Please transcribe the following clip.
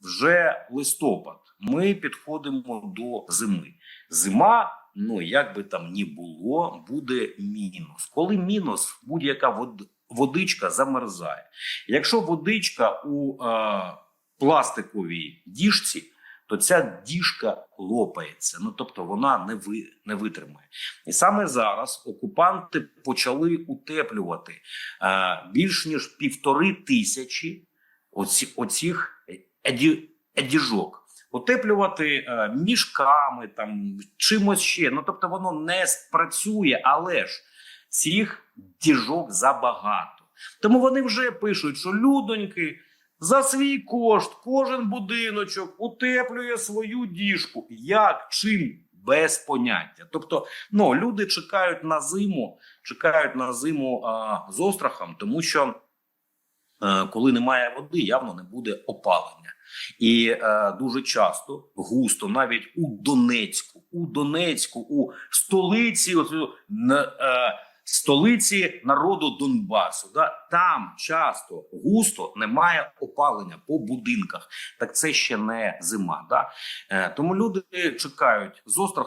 вже листопад. Ми підходимо до зими. Зима, ну як би там ні було, буде мінус. Коли мінус, будь-яка водичка замерзає. Якщо водичка у е, пластиковій діжці, то ця діжка лопається. Ну тобто вона не ви не витримає. І саме зараз окупанти почали утеплювати е, більш ніж півтори тисячі оці, оцих еді, едіжок. Утеплювати е, мішками, там чимось ще. Ну тобто воно не спрацює, але ж цих діжок забагато. Тому вони вже пишуть, що людоньки за свій кошт кожен будиночок утеплює свою діжку. Як чим? Без поняття. Тобто, ну люди чекають на зиму, чекають на зиму а, з острахом, тому що е, коли немає води, явно не буде опалення. І е, дуже часто густо, навіть у Донецьку, у Донецьку, у столиці, оцю, е, столиці народу Донбасу, да, там часто густо немає опалення по будинках. Так це ще не зима. Да? Е, тому люди чекають з острахом